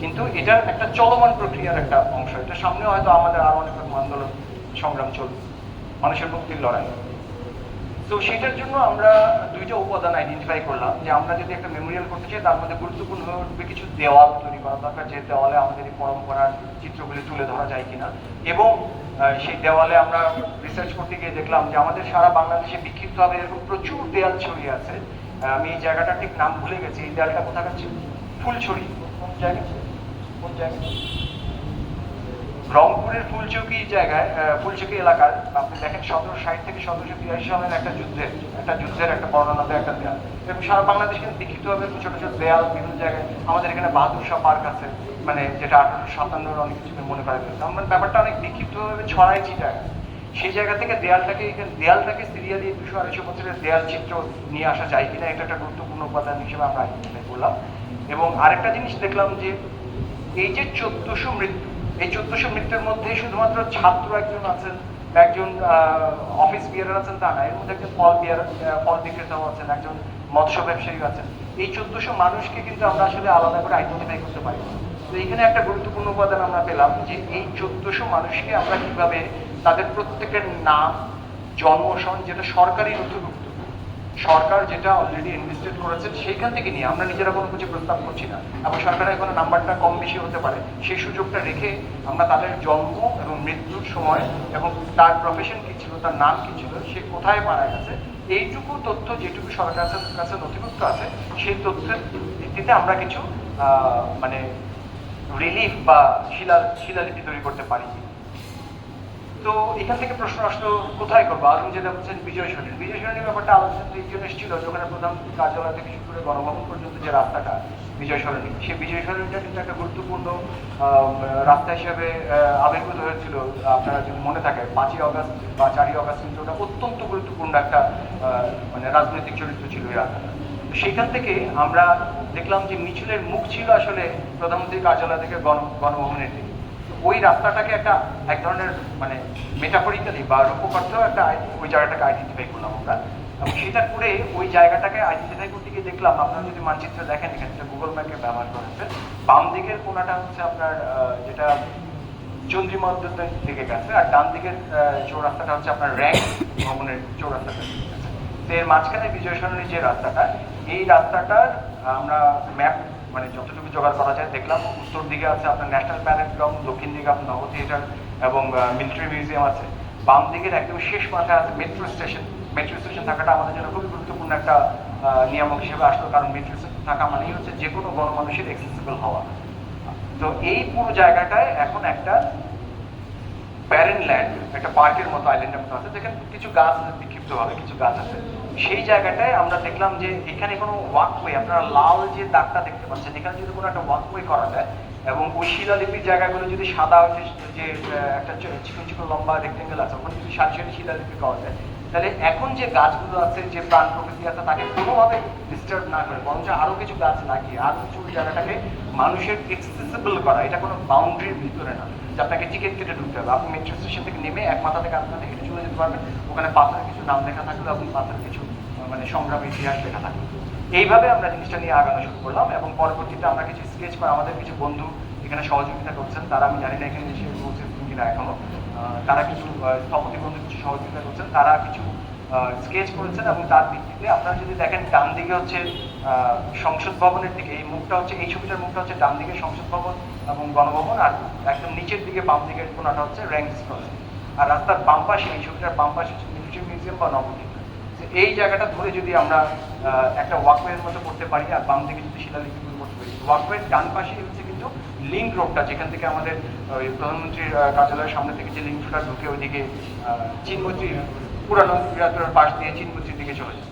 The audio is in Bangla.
কিন্তু এটার একটা চলমান প্রক্রিয়ার একটা অংশ। এটা সামনে হয়তো আমাদের আরও অনেক রকম আন্দোলন, সংগ্রাম চলবে, মানুষের মুক্তির লড়াই। তো সেটার জন্য আমরা দুইটা উপাদান আইডেন্টিফাই করলাম, যে আমরা যদি একটা মেমোরিয়াল করতে চাই, তার মধ্যে গুরুত্বপূর্ণ উঠবে কিছু দেওয়াল তৈরি করা দরকার, যে দেওয়ালে আমাদের এই পরম্পরার চিত্রগুলি তুলে ধরা যায় কিনা। এবং সেই দেওয়ালে আমরা রিসার্চ করতে গিয়ে দেখলাম যে আমাদের সারা বাংলাদেশে বিক্ষিপ্তভাবে এরকম প্রচুর দেয়াল ছড়িয়ে আছে। আমি এই জায়গাটার ঠিক নাম ভুলে গেছি, এই দেয়ালটা কোথাকার ছিল? ফুলছড়ি। কোন জায়গা কোন জায়গা রংপুরের ফুলচকি জায়গায় ফুলচকি এলাকার আপনি দেখেন সতেরো ষাট থেকে সতেরোশো বিরাশি সালের একটা যুদ্ধের একটা যুদ্ধের একটা বর্ণনা দেয় একটা দেয়াল। এবং সারা বাংলাদেশ কিন্তু বিক্ষিপ্ত হবে ছোট ছোট দেয়াল, বিভিন্ন জায়গায়। আমাদের এখানে বাহাদুর শাহ পার্ক আছে মানে যেটা আঠারোশো সাতান্নর অনেক কিছু মনে করা গেছে আমার ব্যাপারটা অনেক বিক্ষিপ্তভাবে ছড়াই ছিটায় সেই জায়গা থেকে দেয়ালটাকে এখানে, দেয়ালটাকে সিরিয়ালি দুশো আড়াইশো বছরের দেয়াল চিত্র নিয়ে আসা যায় কিনা, এটা একটা গুরুত্বপূর্ণ উপাদান হিসেবে আমরা করলাম এবং আরেকটা জিনিস দেখলাম যে এই যে চোদ্দশো মৃত্যু, এই চোদ্দশো মৃত্যুর মধ্যে শুধুমাত্র ছাত্র একজন আছেন একজন অফিস বিয়ারার আছেন তা না, এর মধ্যে একজন ফল বিয়ার ফল বিক্রেতাও আছেন, একজন মৎস্য ব্যবসায়ী আছেন এই চোদ্দশো মানুষকে কিন্তু আমরা আসলে আলাদা করে আইডেন্টিফাই করতে পারি। তো এখানে একটা গুরুত্বপূর্ণ উপাদান আমরা পেলাম যে এই চোদ্দশো মানুষকে আমরা কীভাবে তাদের প্রত্যেকের নাম জন্মসন যেটা সরকারি নথিভুক্ত সরকার যেটা অলরেডি ইনভেস্টেড করেছে সেইখান থেকে নিয়ে আমরা নিজেরা কোনো কিছু প্রস্তাব করছি না। এবং সরকারের কোনো নাম্বারটা কম বেশি হতে পারে। সেই সুযোগটা রেখে আমরা তাদের জন্ম এবং মৃত্যুর সময় এবং তার প্রফেশন কি ছিল, তার নাম কি ছিল, সে কোথায় মারা গেছে, এইটুকু তথ্য যেটুকু সরকারের কাছে নথিভুক্ত আছে, সেই তথ্যের ভিত্তিতে আমরা কিছু মানে রিলিফ বা শিলা শিলালিপি তৈরি করতে পারি। তো এখান থেকে প্রশ্ন আসলো, কোথায় করব? আজম যেটা বলছেন বিজয় সরণি। বিজয় সরণির ব্যাপারটা আলোচনা এই জন্য এসেছিল যে ওখানে প্রধান কার্যালয় থেকে শুরু করে গণভবন পর্যন্ত যে রাস্তাটা, বিজয় সরণি, সেই বিজয় সরণিটা কিন্তু একটা গুরুত্বপূর্ণ রাস্তা হিসেবে আবির্ভূত হয়েছিল, আপনারা যদি মনে থাকে, পাঁচই অগাস্ট বা চারই অগাস্ট কিন্তু ওটা অত্যন্ত গুরুত্বপূর্ণ একটা মানে রাজনৈতিক চরিত্র ছিল এই রাস্তাটা। সেখান থেকে আমরা দেখলাম যে মিছিলের মুখ ছিল আসলে প্রধানমন্ত্রীর কার্যালয় থেকে গণ, গণভবনের দিকে। ওই রাস্তাটাকে একটা এক ধরনের মানে মেটাফরিক্যালি বা রূপকর্থেও একটা ওই জায়গাটাকে আইডেন্টিফাই করলাম আমরা। এবং সেটা করে ওই জায়গাটাকে আইডেন্টিফাই করতে গিয়ে দেখলাম, আপনারা যদি মানচিত্র দেখেন, এখানে গুগল ম্যাপে ব্যবহার করেছে বাম দিকের কোনাটা হচ্ছে আপনার যেটা চন্দ্রিমা উদ্যানের দিকে গেছে, আর ডান দিকের চৌরাস্তাটা হচ্ছে আপনার র্যাঙ্ক ভবনের চৌরাস্তাটা এর মাঝখানে বিজয় সরণির যে রাস্তাটা, এই রাস্তাটার আমরা ম্যাপ মানে যতটুকু জোগাড় করা যায়, দেখলাম উত্তর দিকে আছে আপনার ন্যাশনাল প্যারেড গ্রাউন্ড দক্ষিণ দিকে আপনার নব থিয়েটার এবং মিলিটারি মিউজিয়াম আছে। বাম দিকের একদম শেষ মাথায় আছে মেট্রো স্টেশন মেট্রো স্টেশন থাকাটা আমাদের জন্য খুবই গুরুত্বপূর্ণ একটা নিয়ামক হিসেবে আসলো, কারণ মেট্রো স্টেশন থাকা মানেই হচ্ছে যে কোনো গণমানুষের এক্সেসিবল হওয়া। তো এই পুরো জায়গাটায় এখন একটা প্যারেন্ট ল্যান্ড একটা পার্কের মতো আইল্যান্ডের মতো আছে, যেখানে কিছু গাছ বিক্ষিপ্ত ভাবে কিছু গাছ আছে। সেই জায়গাটায় আমরা দেখলাম যে এখানে কোনো ওয়াকওয়ে আপনারা লাল যে দাগটা দেখতে পাচ্ছেন, এখানে যদি কোনো একটা ওয়াকওয়ে করা যায় এবং ওই শিলালিপির জায়গাগুলো যদি সাদা যে একটা চিকন চিকন লম্বা রেক্টেঙ্গেল আছে, ওখানে যদি সারি শিলালিপি করা যায়, তাহলে এখন যে গাছগুলো আছে, যে প্রাণ প্রকৃতি আছে, তাকে কোনোভাবে ডিস্টার্ব না করে, বরঞ্চ আরও কিছু গাছ লাগিয়ে, আরও কিছু জায়গাটাকে মানুষের এক্সেসিবল করা, এটা কোনো বাউন্ডারির ভিতরে না। যে আপনাকে টিকিট কেটে ঢুকতে হবে। আপনি মেট্রো স্টেশন থেকে নেমে এক মাথা থেকে আপনার থেকে চলে যেতে পারবেন। ওখানে পাথরের কিছু নাম লেখা থাকল এবং পাথরের কিছু মানে সংগ্রাম ইতিহাস লেখা থাকল এইভাবে আমরা জিনিসটা নিয়ে আগানো শুরু করলাম এবং পরবর্তীতে আমরা কিছু স্কেচ করে আমাদের কিছু বন্ধু এখানে সহযোগিতা করছেন। তারা আমি জানি না এখানে এসে পৌঁছেছেন কিনা এখনও। তারা কিছু স্থপতি বন্ধু কিছু সহযোগিতা করছেন। তারা কিছু স্কেচ করেছেন এবং তার ভিত্তিতে আপনারা যদি দেখেন, ডান দিকে হচ্ছে সংসদ ভবনের দিকে এই মুখটা হচ্ছে, এই ছবিটার মুখটা হচ্ছে ডান দিকে সংসদ ভবন। এবং গণভবন আর একদম নিচের দিকে বাম দিকের কোনাটা হচ্ছে র্যাঙ্ক আর রাস্তার বাম পাশে এই ছবিটার বাম পাশে মিলিটারি মিউজিয়াম বা নবদ্বীপ। এই জায়গাটা ধরে যদি আমরা একটা ওয়াকওয়ের মতো করতে পারি আর বাম দিকে যদি শিলালিপিগুলো করতে পারি ওয়াকওয়ের ডান পাশে হচ্ছে কিন্তু লিঙ্ক রোডটা যেখান থেকে আমাদের প্রধানমন্ত্রীর কার্যালয়ের সামনে থেকে যে লিঙ্ক রোডটা ঢুকে ওইদিকে আহ, পুরানো বৃহত্তর পাশ দিয়ে চিনমন্ত্রীর দিকে চলে যায়।